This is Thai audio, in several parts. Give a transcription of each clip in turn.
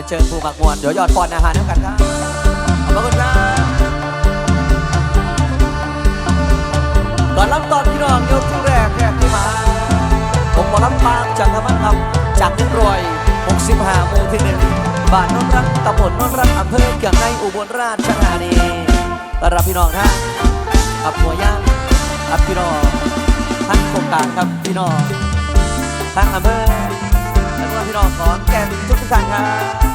เป็นเชิญผู้มักมวน เดี๋ยวยอดปอนอาหารน้ำกันครับ ขอบคุณครับก่อนรับตอนพี่น้องยกที่แรกแรกที่มา ผมหมอลำปางจากธรรมะครับจากนิรอย65หมู่ที่หนึ่งบ้านนนรักตำบลนนรักอำเภอเกียงในอุบลราชธานีต้อนรับพี่น้องท่านกับหัวย่างครับพี่น้องท่านโครงการครับพี่น้องทั้งอำเภอ และก็พี่น้องขอนแก่นทุกท่านครับ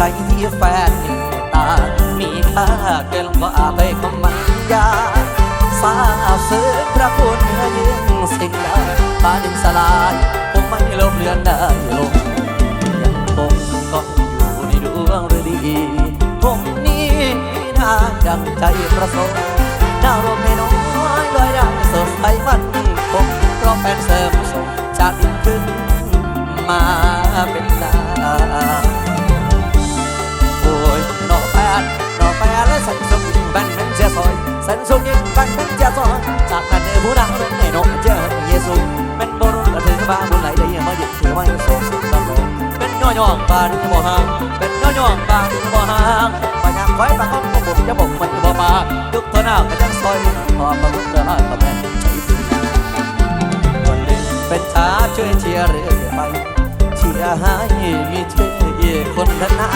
ใจที่แฟนเมตตามีค่าเกินกว่าไปคำมันยาสาบซึ้งพระคุณยิ่งสิ่งใดบาดินสลายคงไม่ลบเลือนได้ลงยังคงก็อยู่ในดวงฤดีผมนี้มีทาง ดังใจประสงค์ดาวลมไม่น้อยลอยดังสดใสมันคงเพราะแฟนเสริมส่งจากดินขึ้นมาเป็นดาวโอ้ยนอกแฟนนอกแฟนและสันสุขบันนั้นจ้าซอย สันสุขยิ่งบันนั้นจ้าซอย จากนั้นเอผู้ดังนั้นในนกเจ้าเยซูเป็นบรุษกระถึงบ้าบุญไหลได้ยังมาหยุดถือไม่ทรง นย่อยองบานบ่ห่างเป็นย่อยองบานบ่ห่างปะยังไว้ปะก้องบ่บุญจะบ่มันบ่มาทุกเท่าหน้ากันยังซอยพอประมุขเดินตะแม่ใจถึงวันหนึ่งเป็นช้าช่วยเชียร์เรื่อยไปเชียร์ให้มีเธออีกคนนั้นนา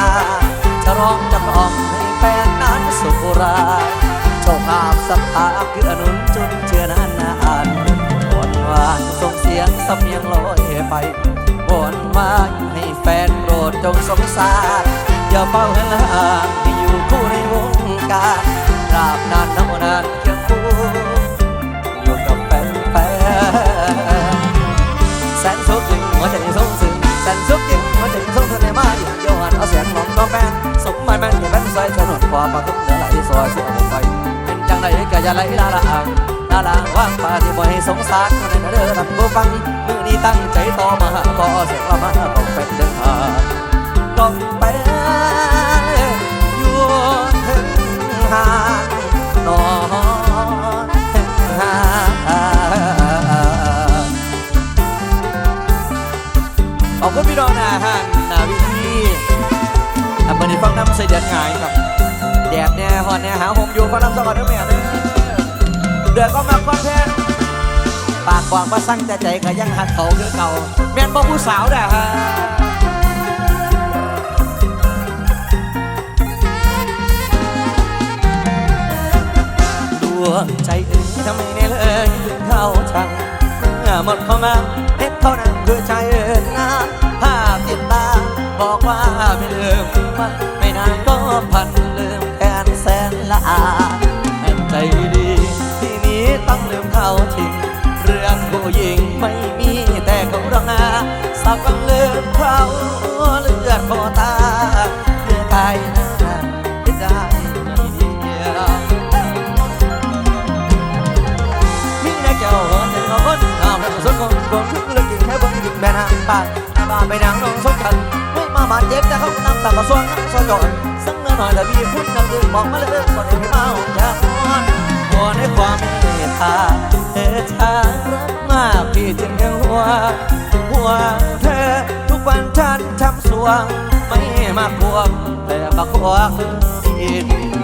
จะร้องจะร้องให้แฟนนั้นสุขราเจ้าภาพสัทธาเกื้อนุนจนเชื่อนานนานวอนหวานส่งเสียงสำเนียงลอยไปวอนวาให้ แฟนโปรดจงสงสารอย่าเฝ้าห่างให้อยู่คู่ในวงการตราบนานน้ำนานเคียงคู่อยู่กับแฟนแฟนแสนสุขยิ่งหัวใจทรงซึ้งแสนสุขยิ่งหัวใจทรงซึ้งในมาอยู่ยอนเอาเสียงของน้องแฟนสมหมายแม่นอย่าแม่นซอยสนุนความปาทุกเดือไหลซอยสียงไปเป็นจังไดก็อย่าไหลลาละอ่าง ลาละว่างปาที่บ่ให้สงสารคนนั้นเด้อท่านผู้ฟังมือนี้ตั้งใจต่อมาหาต่อเสียงละมาต้องเป็นเดินทางต้องไปอยู่ถึงหางนอนถึงหางขอบคุณพี่น้องนะฮะนาวิธีอะเปิดให้ฟังน้ำใส่เดือนง่ายครับแดดเนี่ยหอนเนี่ยหาหงอยู่ฟังน้ำสวัสดิ์เด้อแม่ เดือดก็มาคอนเทนปากกวางมาสั่งแต่ใจก็ยังหักเขาคือเก่าแม่นบ่ผู้สาวเด้อฮะดวงใจเอ้ยทำไมเนี่ยเลยถึงเข้าชังเมื่อหมดของงานเพชรเท่านั้นคือใจเอินงานภาพติดตาบอกว่าไม่ลืมมันไม่นานก็พันลืมแค้นแสนละอาใจดี ต้องลืมเขาทิ้งเรื่องผู้หญิงไม่มีแต่เขารองนาสักวันลืมเขาเลือดคอตาเลือดกายหน้าที่ได้เดียวมีแน่แก้วหัวหนึ่งคนเอาแล้วสุดคนคงทุกเรื่องกินแค่เบิ่งกินแม่นางปากบ้านไปนางลงสงกันไม่มาบาดเจ็บแต่เขานำตามมาส่วนส่วนก่อนสังเงินหน่อยแต่พี่พุ่นกันลืมบอกมาเลยก่อนให้พี่เมาอย่านอนหัวในความมตตาเธอชารักมากพี่จึงหัวหัวเธอทุกวันฉันทำสวง ไม่มาควงแต่มาควง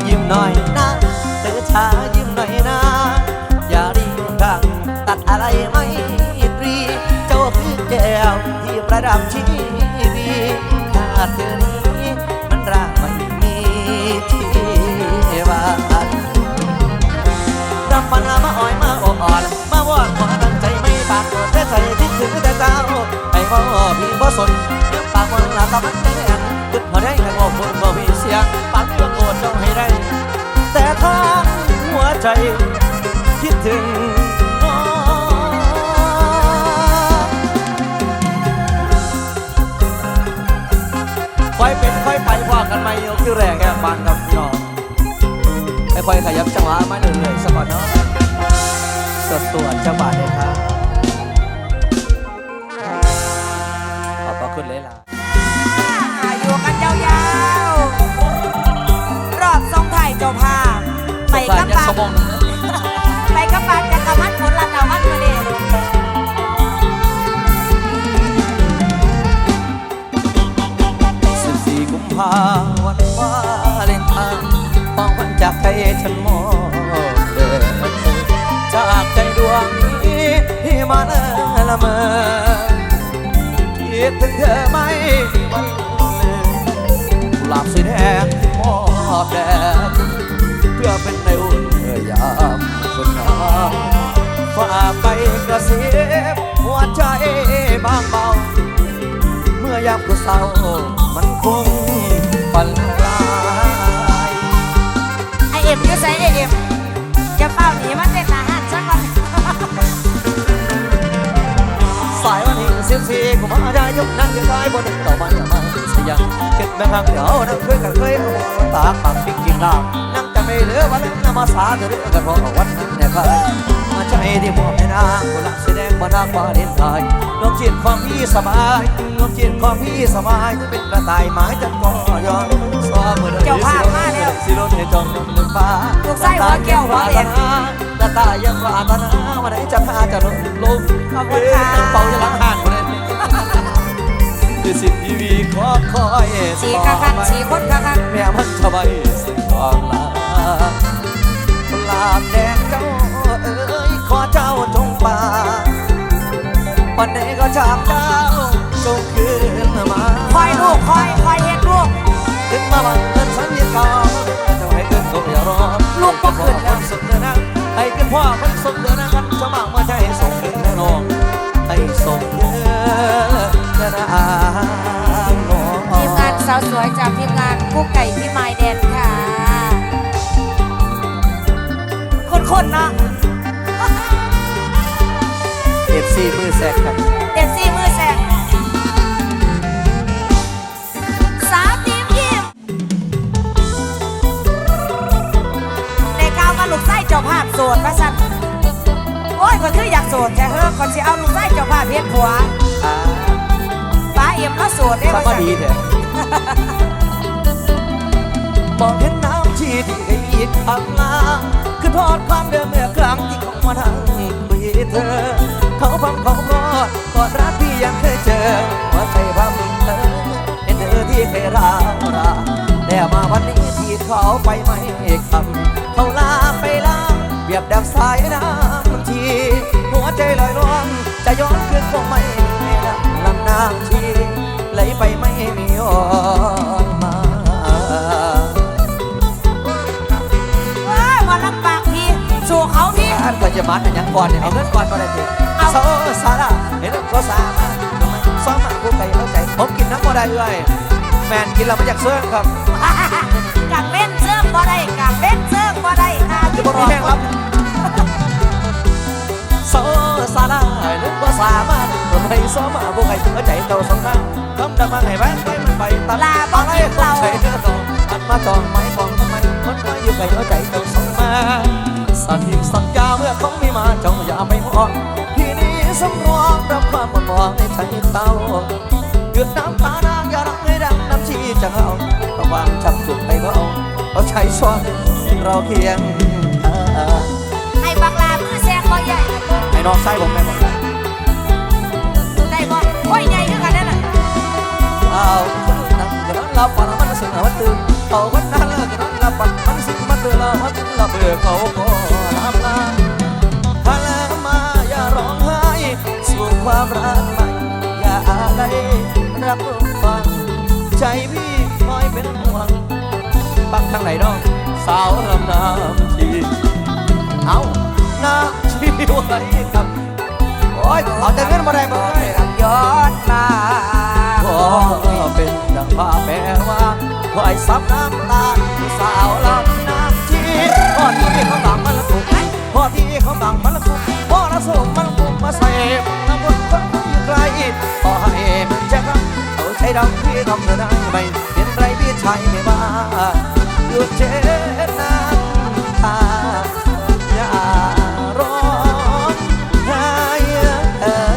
ยิ้มหน่อยนะเธอชายิ้มหน่อยนะ อย่ารีบรังตัดอะไรไม่ตรีเจ้าคือแก้วที่ประดับชีวิตถ้าเธอนี้มันร่างไม่มีที่ว่านร ถึงแต่เจ้าไอ้บ่พี่บ่สนเดี๋ยวปากวันลาตะมันแน่นขึ้นพอได้แค่บอกคนบ่มีเสียงปากเพื่อโกรธเจ้าให้ได้ แต่ข้างหัวใจ คิดถึงน้องค่อยเป็นค่อยไปว่ากันไม่ยกที่แรงแค่ฟังกับพี่น้องค่อยขยับจังหวะมาเรื่อยๆสักก่อนเนาะสดตัวจังหวะเลยครับ บางเบา เมื่อยามกูเศร้ามันคงฝันลายไอเอ็มอยู่ใส่ไอเอ็มอย่าเฝ้าหนีมาเต้นอาหารสักวันสายวันนี้เสียงสีกูมาได้ยกนั่งยังไงบนหนึ่งต่อมาอย่ามาเสียงเก็บแม่ทางเดี๋ยวนั่งเคยกันเคยเอาหัวตาปากปิ๊กกิ่งดาวนั่งจะไม่เหลือวันนั้นมาสาเดือดกันเพราะวันนั้นเนี่ยใครมา ใจที่มอบให้นางกูรักแสดงมานางมาเด่นไทยลมจิตความพี่สบายลมจิตความพี่สบายจะเป็นกระต่ายหมายจันก็ยอนสอบเมื่อใดสิรนให้จองน้ำลืมฟ้าลูกไส้หัวแก้วหัวเหรียญตาตายยังปรารถนาวันไหนจะพาจะลงลงขอบคุณค่ะเป่าจะล้างหานคนนี้คือสิทธิ์ทีวีขอคอยสีคักคักสีคนคักคักแม่มันทำไมสิ่งทองลาลาแดง เจ้าจงป่าวันไหนก็จากเจ้าจงคืนมาคอยลูกคอยคอยเฮ็ดลูกถึงมาวันเงิ มากมาสั่นดีเถอะมองเห็นน้ำชีที่ให้อีกทางลางคือทอดความเดิมเมื่อครั้งที่เขามาทางคุยเธอ เขาพังเขารอดกอดรักที่ยังเคยเจอหัวใจพังเธอเห็นเธอที่เคยราวราแต่มาวันนี้ที่เขาไปไม่คำเขาลาไปลาเปียบดังสายน้ำที หัวใจลอยลวงจะย้อนคืนคงไม่ อนมาเอ้ยมาลำบากพี่สู่เขาพี่อันก็จะมัดอันยังก่อนเนี่ยเอาเงินก่อนมาได้ทีเอาโซซาร่าเห็นก็สามาทำไมซ้อมมาผู้ไก่เข้าใจผมกินน้ำบ่ได้เลยแมนกินเราไม่อยากเสื่องครับกังเว้นเซิร์ฟบ่ได้กังเว้นเซิร์ฟบ่ได้หาจะที่บ่มีแห้งรับโซซาร่าเห็นก็สามารถทำไมซ้อมมาผู้ไก่เข้าใจเต่าสองทา มาจองไม้กองทำไมคนไว้อยู่ไก่เข้าใจเต่าสองมาสัญญิงสัญญาเมื่อเขาไม่มาจ้าอย่าไปมองที่นี้สำรองรับความหมดหวังในใจเต้าหยุดน้ำตานางอย่ารักให้ดังน้ำชีจะเอาระวางจับจุดไปเอาเอาใช้ซ้อนเราเคียงให้บักลามือแซงบ่ใหญ่ให้น้องไส้ผมแม่บอกได้บ่โอ้ยใหญ่คือกันนั่นน่ะเอานั่งก็นอน ลับฝันมันสิ่งมันตื่นเอาวันนั้นเลิกนอนหลับฝันมันสิ่งมันตื่นแล้วมันหลับเบื่อเขาก็ทำลาถ้าแล้วมาอย่าร้องไห้สู่ความรักใหม่อย่าอะไรรับรู้ฟังใจพี่คอยเป็นห่วงปักทางไหนน้องสาวลำน้ำชีเอาน้ำชีไว้ครับโอ้ยเอาแต่เงินมาได้บ่ได้รับยอดมาก็เป็น ดังผ้าแปลว่าไว้ซับน้ำตาสาวลำน้ำชีพ่อที่เขาต่างมันละกุกพ่อที่เขาต่างมันละกุกพ่อละสมมันละกุกมาใส่น้ำบนคนอยู่ไกลขอให้มันแจ้งเอาใจดำพี่ทำเธอได้ไหมเห็นไรพี่ชายไม่ว่าหยุดเจ็บน้ำตาอย่าร้องไห้เออ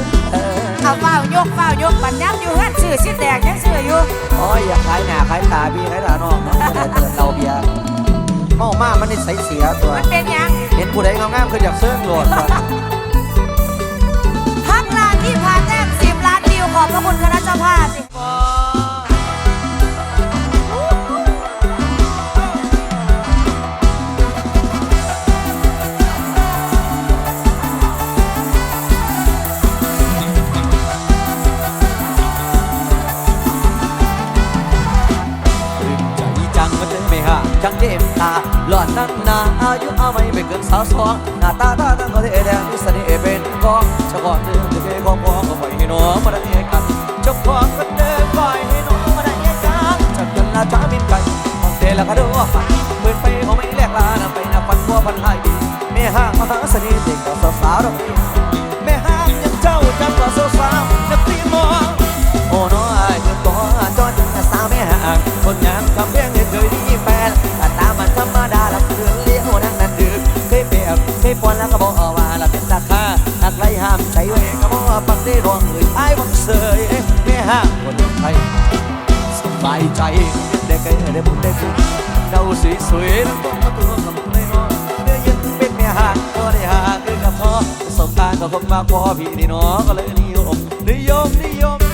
เอาเฝ้ายกเฝ้ายกปัญญาอยู่เฮือนซื้อสิแตกยัง ออยู่โอ้ยอยากขายหน้าขายตาพี่ขายตาน้องน้องคนไหนเตือนเราเบียร์เมามากมันนิสัยเสียตัว มันเป็นหยัง เห็นผู้ใดงามๆคืออยากเสื่องโหลดครัายใจ ได้แก่ได้บุญได้คุณเดาสวยสวยน้องตัวคำไม่นอนเนื้อเย็นเป็นไม่ห่างก็ได้ห่างคือกับพาะสมการกับคนมากพอพี่นี่น้องก็เลยนิยมนิยมนิยม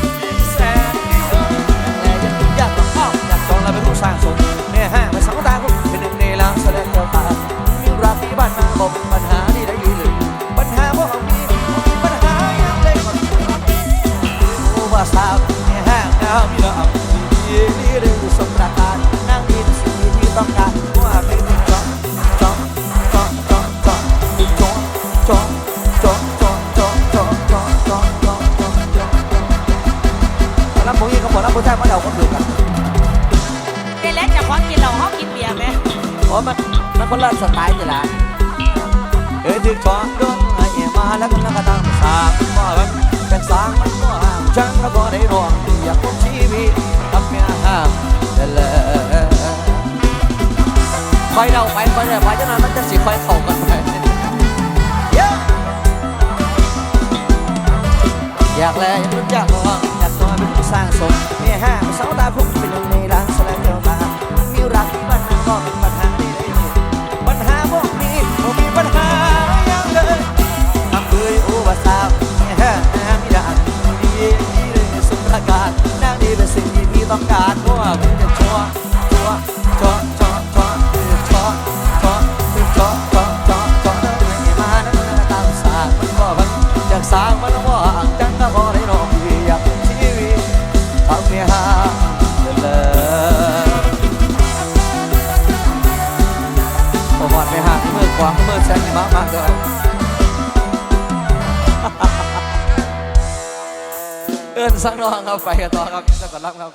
ไปกันต่อครับเจ้าก่อนรักครับ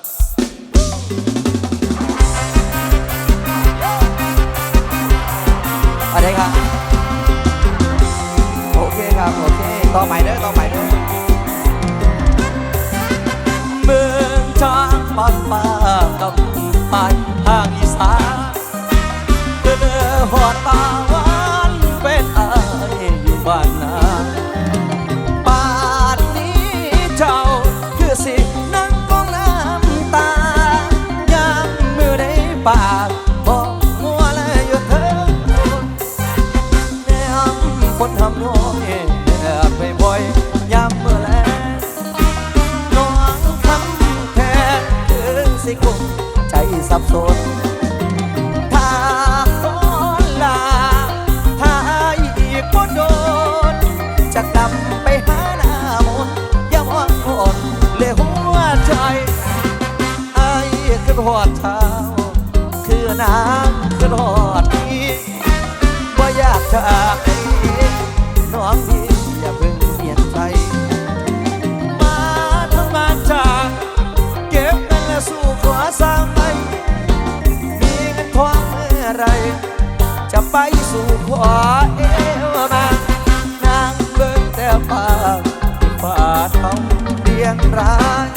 อะไรครับ โอเคครับ โอเค ต่อไปเด้อต่อไปเด้อเมืองช้างปักปาต่ เธอน้องพี่อย่าเพิ่งเปลี่ยนใจ มาทั้งบ้านจากเก็บเงินและสู้ขอสร้างไปมีเงินทองเมื่อไร จะไปสู่ขวาเอวมานางเบิ่งแต่ปากป่าท้องเรียงราย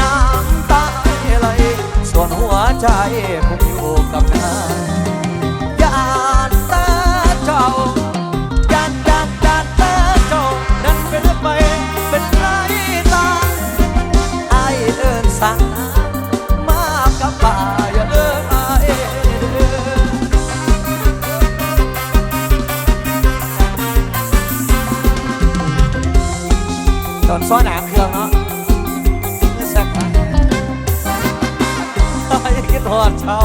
น้ำตาไหลส่วนหัวใจคงอยู่กับนาง ตอนซ้อนหนาเครื่องเนาะเมื่อสักพักไอ้คิดหอดเช่า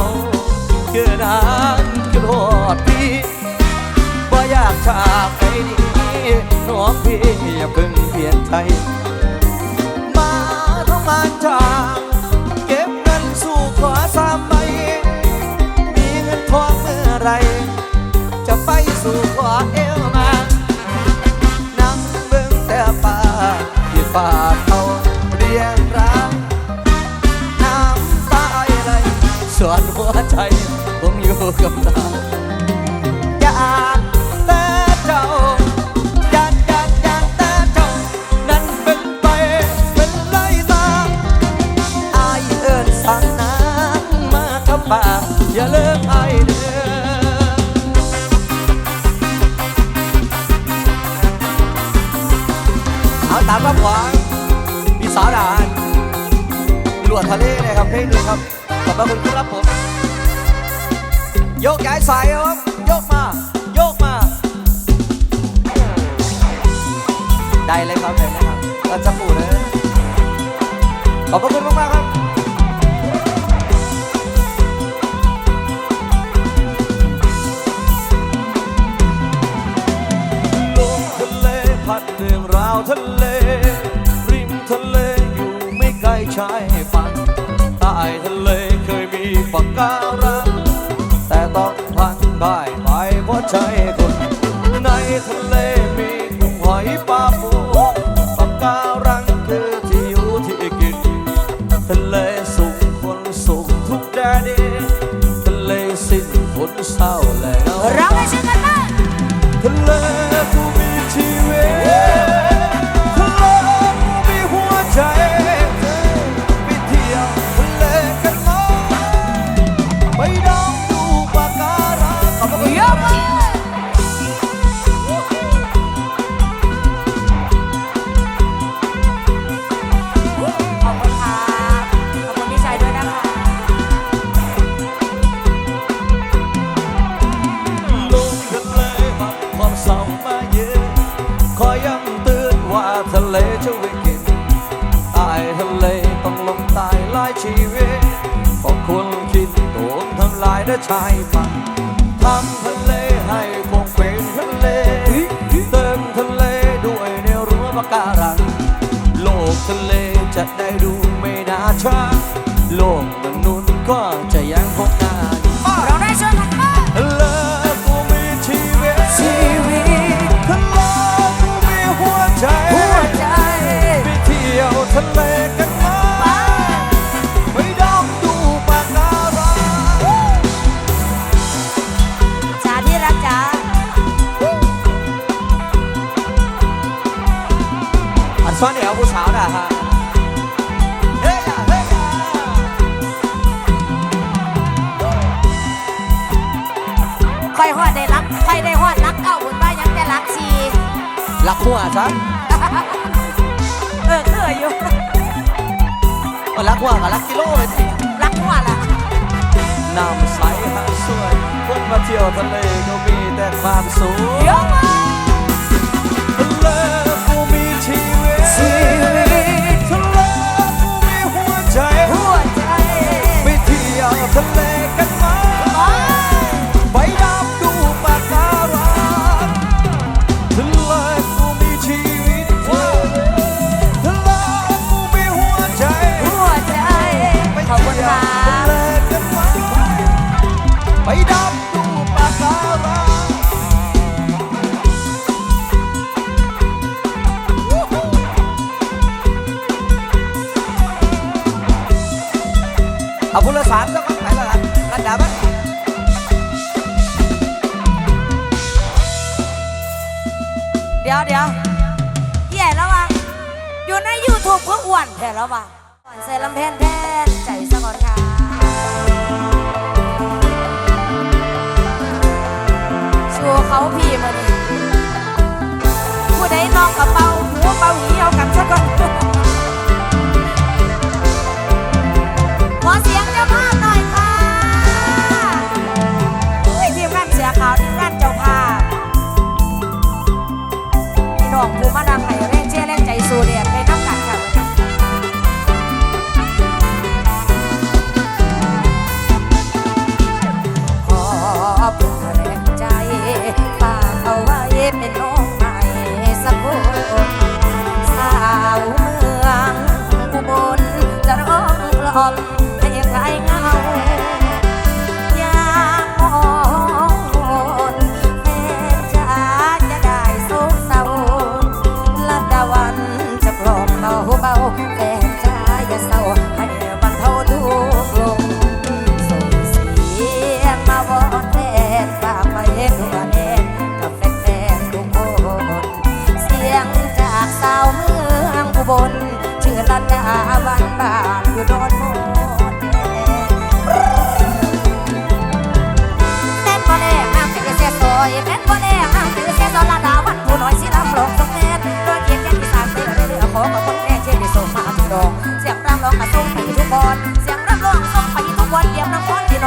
เขินานคิดหอดพี่บ่อยากจากไปนี้น้องพี่อย่าเพิ่งเปลี่ยนใจมาทำงานจากเก็บเงินสู่ขอสามใบมีเงินทองเมื่อไร จะไปสู่ขอเอ ที่ฝากเขาเรียงรางน้ำตาไหลส่วนหัวใจผมอยู่กับตาอยากแต่เจ้าอยากอยากอยากแต่เจ้านั้นเป็นไปเป็นไรตาอายเอิ้นสั่งน้ำมากับป่าอย่าเลิกอายเด้อ เอาตามรับหวังพี่สาวด่านลวดทะเลนะครับเพลงหนึงครับขอบพระคุณครับผมโยกย้ายสายครับโยกมาโยกมา ได้เลยครับได้เลยครับเราจะปูเลยขอบพระคุณมากๆครับลงทะเล ใต้ทะเลเคยมีปาการังแต่ต้องพังพ่ายไปเพราะใจคนในทะเล ชีวิตเพราะคนคิดโดนทำลายด้วยชายฝั่งทำทะเลให้คงเป็นทะเล เติมทะเลด้วยแนวรั้วปะการัง โลกทะเลจะได้ดูไม่น่าช้าโลกมนุษย์ก็ ค่อยฮอดได้รักค่อยได้ฮอดรักเก่าบุญว่ายังแต่รักชีรักหัวซะเออเอออยู่ก็รักหัวกับรักกิโลเลยสิรักหัวล่ะน้ำใสหาดสวยคนมาเที่ยวทะเลก็มีแต่ความสุข เอาพุทธสารสักไหนละกันรันดาบ้างเดี๋ยวเดี๋ยวใหญ่แล้ววะอยู่ใน YouTube ก็อ้วนแท้แล้ววะก่อนเซรั่มแพนแพนใจสะกอนค่ะสู้เขาพี่มาดิผู้ใดนอกกระเป๋าหูเป่าหีเอากันซะก่อน เสียงเจ้าภาพ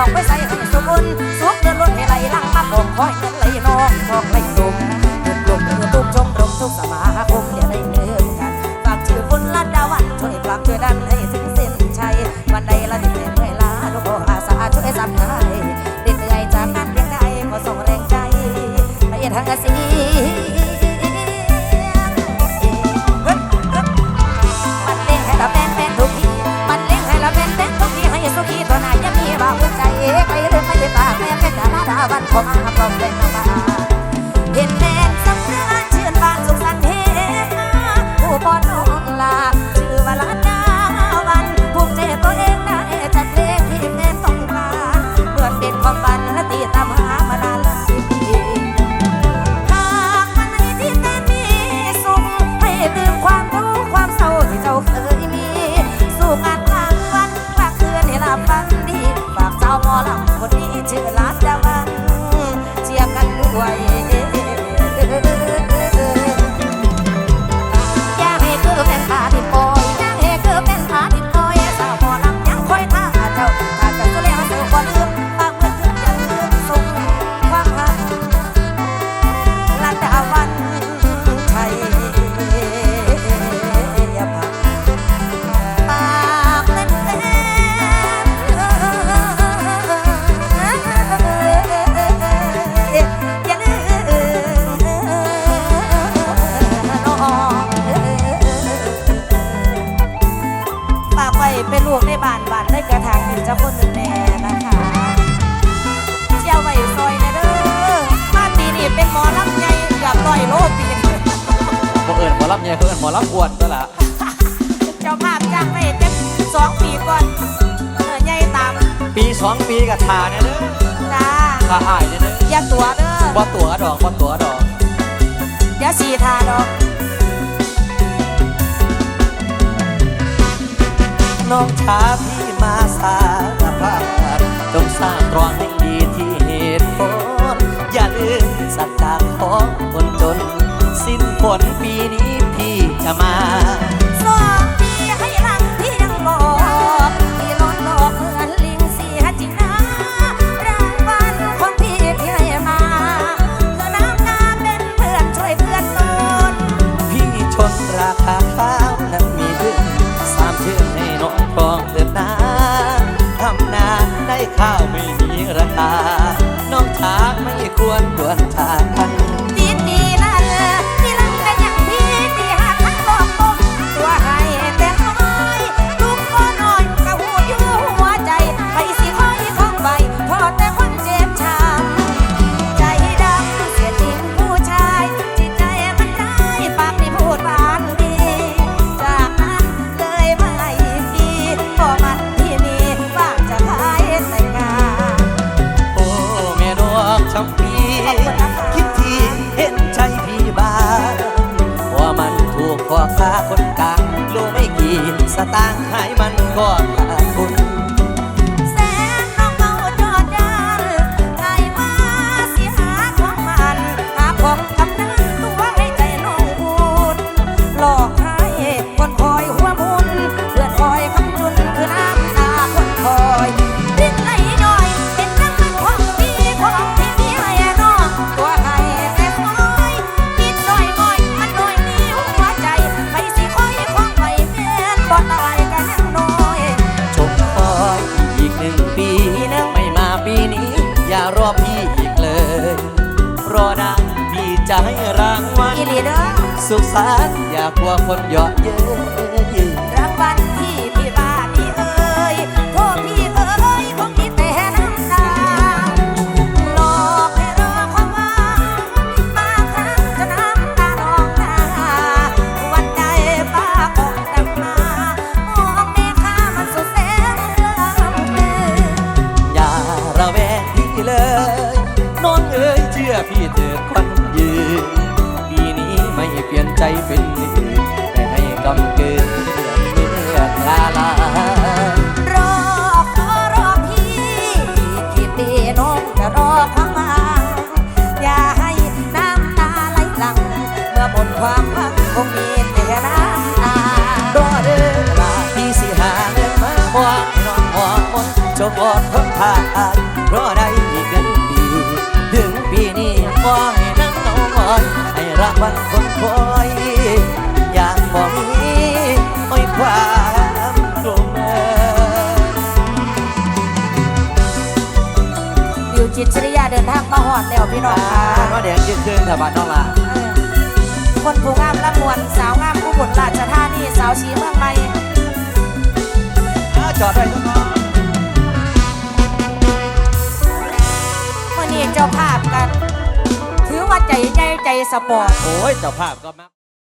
องไปใส่ให้สุกุลสุกเดินรถให้ไหลลังมาขอกคอยเงินไหลนองทอกไหลสมทุกลมทุกชมรมทุกสมาคมอย่าได้เนื้อกันฝากชื่อคนละดาวันช่วยฝากด้วยดัน พ่มาพร้อมใจเข้ามห็นแสองปีกับทาเนี่ยเด้อจ้าทาหายเนี่ยเด้ออยาตัวเด้อบ่ตัวดอกบ่ตัวดอกยาสีทาดอกน้องชาพี่มาสารภาพจงสร้างตรองให้ thought. ุขสันต์อยากกว่าคนเยาะเย้ย มนจงอดทนทานเพรอได้เงินปีถึงปีนี้บ่ให้นั่งเหงาหงอยให้รักวันคนคอยอย่างบ่มีโอ้ยความกลุ่มเอยบิวจิตชริยาเดินทางมาหอดแล้วพี่น้องค่ะน้องแดงยืนขึ้นแต่บ้านน้องลาคนผู้งามละมวลสาวงามผู้บุญราชธานีสาวชีเมืองใหม่จอดได้ทุกคน นี้เจ้าภาพกัน ถือว่าใจใจใจสปอร์ต โอ้ยเจ้าภาพก็มา